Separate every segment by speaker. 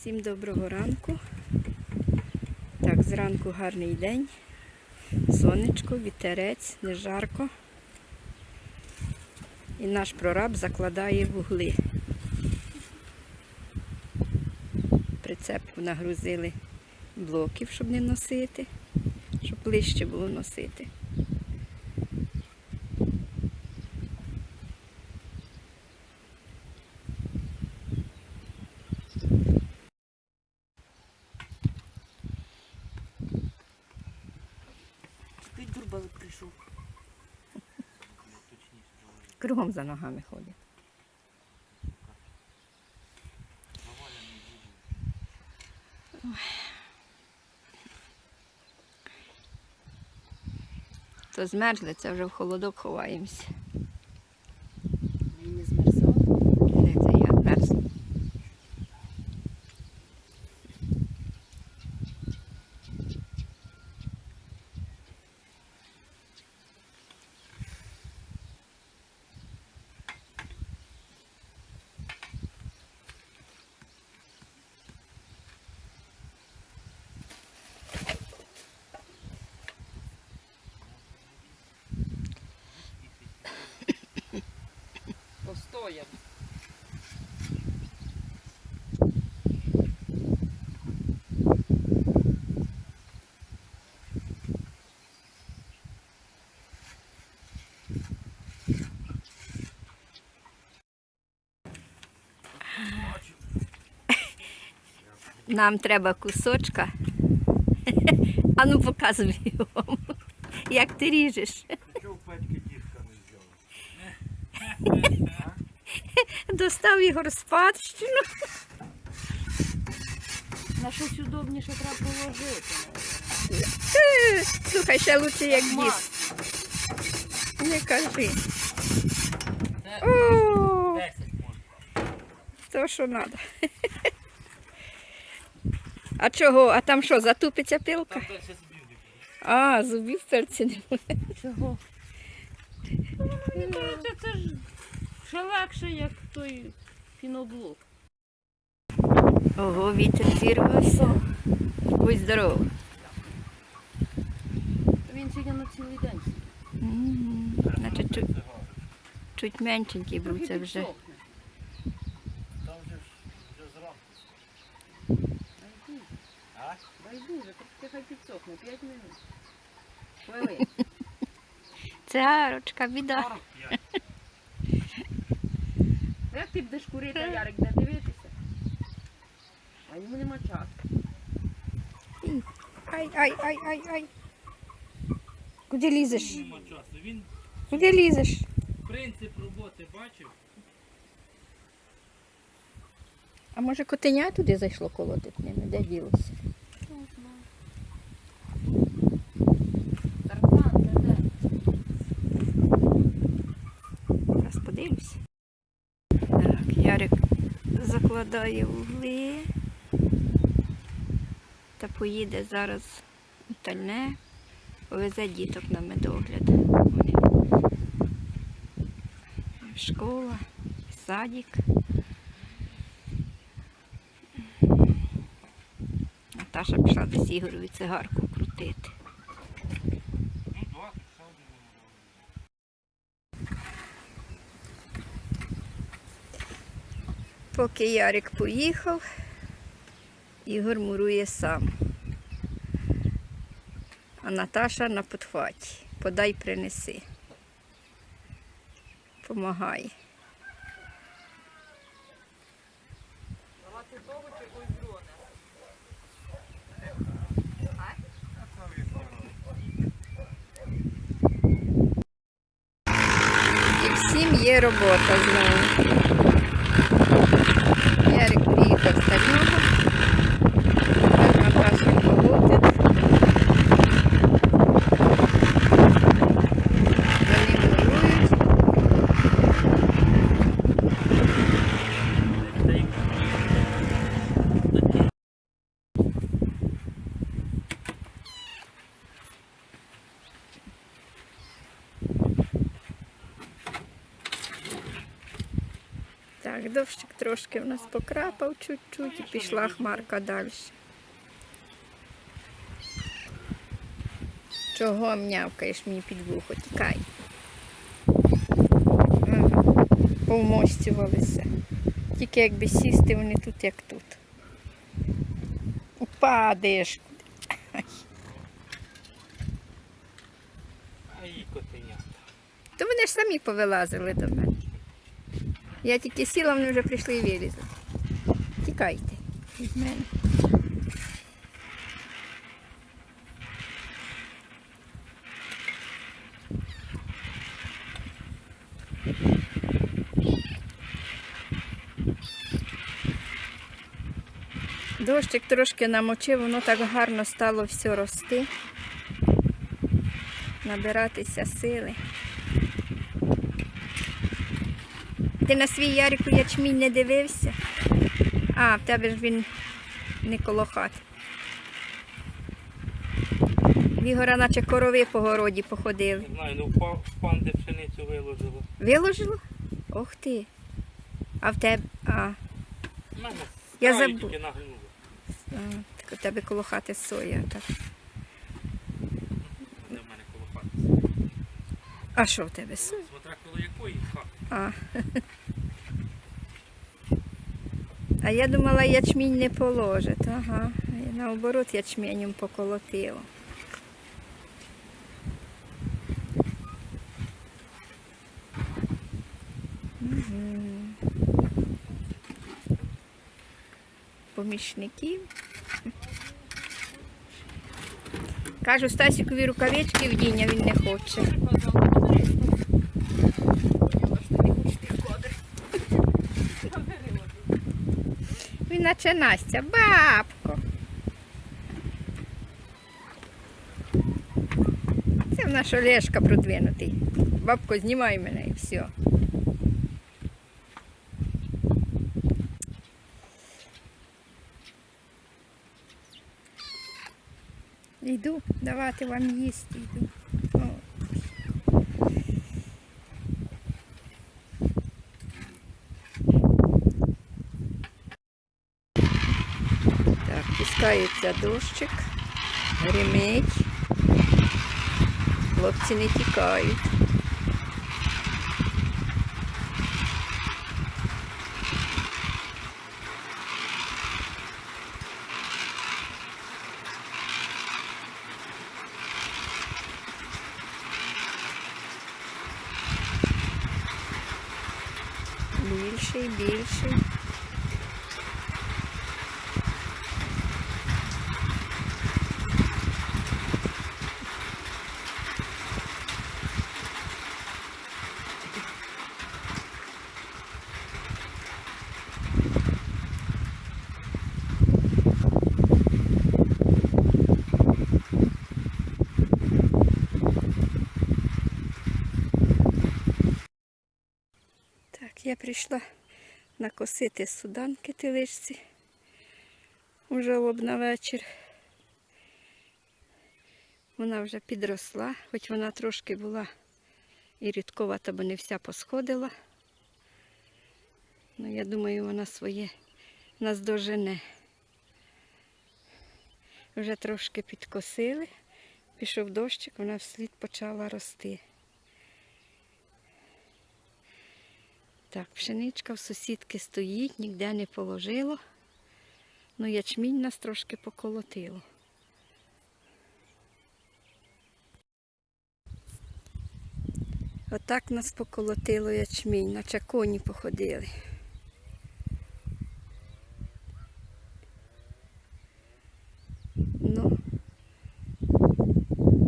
Speaker 1: Всім доброго ранку. Так, зранку гарний день. Сонечко, вітерець, не жарко. І наш прораб закладає вугли. Прицепку нагрузили блоків, щоб не носити, щоб ближче було носити. Кругом за ногами ходять. То змерзли, це вже в холодок ховаємося.
Speaker 2: Він не змерзав.
Speaker 1: Не, це я змерз.
Speaker 2: Постояв.
Speaker 1: Нам треба кусочка. А ну показуй його. Як ти ріжеш.
Speaker 3: Чого в Петьки дітка не взяла?
Speaker 1: Достав Ігор спадщину.
Speaker 2: На щось удобніше треба положити.
Speaker 1: Слухай, ще лучше як дід. Не кажи. О, то що треба. А чого? А там що, затупиться пилка? А, зубів в перці не буде.
Speaker 2: Чого? Мені кажеться, це ж ще легше, як той піноблок.
Speaker 1: Ого, вітер зірвався. Будь здоров.
Speaker 2: Він сьогодні на цілий день.
Speaker 1: М, Значить, чуть, чуть меншенький був це вже.
Speaker 3: Там вже, ж- вже зранку.
Speaker 2: Хай підсохне. П'ять минут. Хвилин.
Speaker 1: Це арочка, біда.
Speaker 3: 45.
Speaker 2: Як ти будеш курити, Ярик де дивитися? А йому нема часу.
Speaker 1: Ай, ай, ай, ай, ай. Куди лізеш?
Speaker 3: Нема часу. Він
Speaker 1: Куди лізеш?
Speaker 3: принцип роботи бачив.
Speaker 1: А може котеня туди зайшло колотить ними? Де ділося?
Speaker 2: Тарпан, де де?
Speaker 1: Зараз подивлюся. Так, Ярик закладає вугли. Та поїде зараз у тальне, повезе діток на медогляд. Школа, садик. Наташа пішла до Ігорові цигарку крутити.
Speaker 3: Ну, два, ще один.
Speaker 1: Поки Ярик поїхав, Ігор мурує сам. А Наташа на подхваті. Подай принеси.
Speaker 2: Якось?
Speaker 1: І всім є робота знову. Ярик приїхав з Тального. Тепер Наташа колотить. Вони мурують. Так, дощик трошки в нас покрапав чуть-чуть і пішла хмарка далі. Чого м'явкаєш мені під вухо? Тікай. Повмостювалися. Тільки якби сісти, вони тут, як тут. Упадеш.
Speaker 3: А і котенята.
Speaker 1: То вони ж самі повилазили до мене. Я тільки сіла, вони вже прийшли і вилізли. Тікайте від мене. Дощик трошки намочив, воно так гарно стало все рости, набиратися сили. Ти на свій ярику ячмінь не дивився? А, в тебе ж він не коло хати. В Ігора наче корови по городі походили.
Speaker 3: Не знаю, ну в панди пшеницю виложило.
Speaker 1: Виложило? Ох ти. А в тебе. А,
Speaker 3: мене
Speaker 1: Я забув. а так у тебе коло хати соя. Так.
Speaker 3: Де в мене коло хати.
Speaker 1: А що в тебе соя?
Speaker 3: Смотря коло якої.
Speaker 1: А. А я думала, ячмінь не положить. Ага. Наоборот ячменем поколотила. Мгм. Помічників. Кажу, Стасікові рукавички вдінь, а він не хоче. Він наче Настя, бабко. Це в наша Олешка продвинутий. Бабко, знімай мене і все. Йду давати вам їсти. Йду. О. Так, пускається дощик, гримить. Хлопці не тікають. Більший, більший. Так, я прийшла накосити суданки тиличці уже об на вечір. Вона вже підросла, хоч вона трошки була і рідковата, бо не вся посходила. Ну, я думаю, вона своє наздожене. Вже трошки підкосили, пішов дощик, вона вслід почала рости. Так, пшеничка в сусідки стоїть, ніде не положило. Ну, ячмінь нас трошки поколотило. Отак нас поколотило ячмінь, наче коні походили. Ну,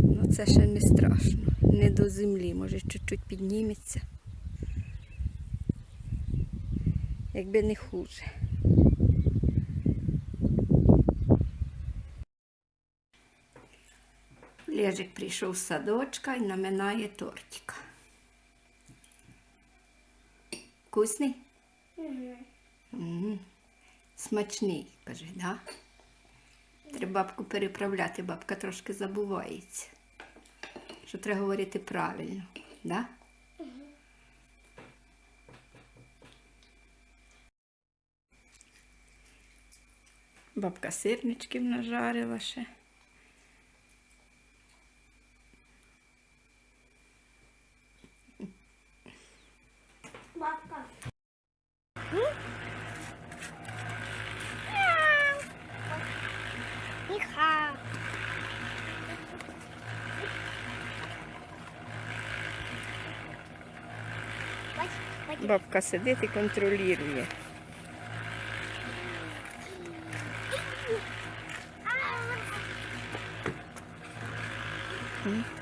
Speaker 1: ну це ще не страшно. Не до землі, може чуть-чуть підніметься. Якби не хуже. Лежик прийшов з садочка і наминає тортика. Вкусний? Угу. Смачний, каже, да? Треба бабку переправляти, бабка трошки забувається. Що треба говорити правильно, да? Бабка сирничків нажарила ще.
Speaker 4: Бабка.
Speaker 1: Бабка сидить і контролює.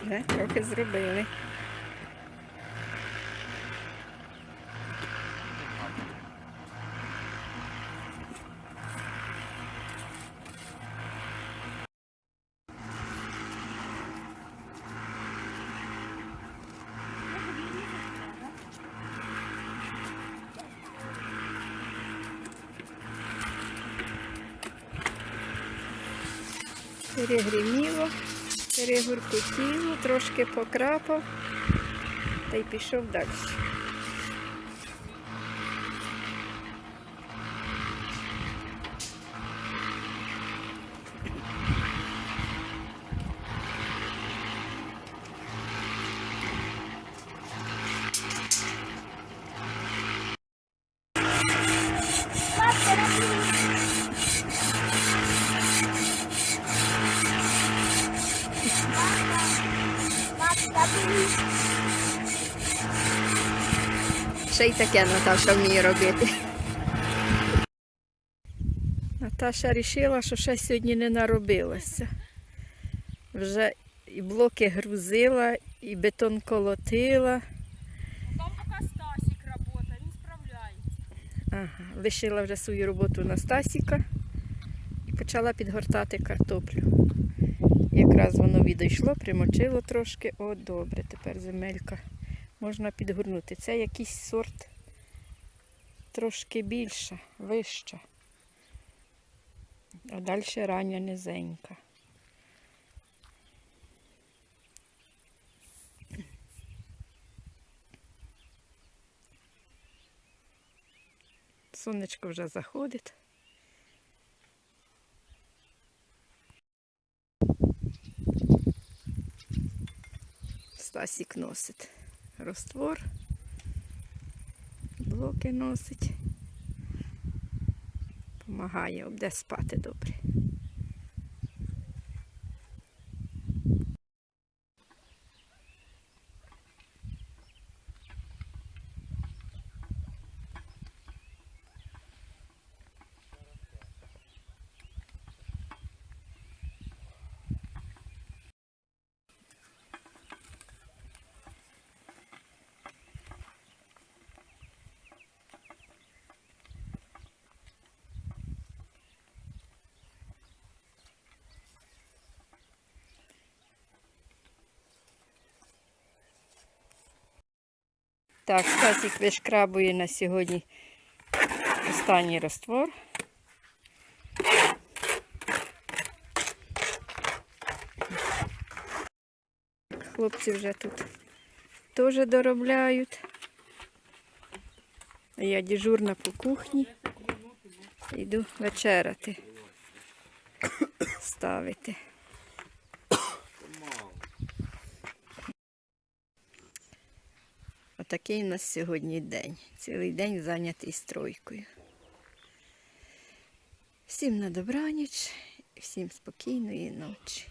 Speaker 1: Вже трохи зробили. Перегриміло, перегуркотіло, трошки покрапав та й пішов далі.
Speaker 4: Бабка, блін.
Speaker 1: Ще й таке Наташа вміє робити. Наташа вирішила, що ще сьогодні не наробилося. Вже і блоки грузила, і бетон колотила.
Speaker 2: Там поки Стасік працює, він справляється.
Speaker 1: Ага, лишила вже свою роботу на Стасіка і почала підгортати картоплю. Якраз воно відійшло, примочило трошки. О, добре, тепер земелька можна підгорнути. Це якийсь сорт трошки більша, вища. А далі рання низенька. Сонечко вже заходить. Стасік носить роствор, блоки носить. Помагає, обде спати добре. Так, Стасік вишкрабує на сьогодні останній раствор. Хлопці вже тут теж доробляють. Я дежурна по кухні. Йду вечеряти. Ставити. Отакий у нас сьогодні день. Цілий день зайнятий стройкою. Всім на добраніч, всім спокійної ночі.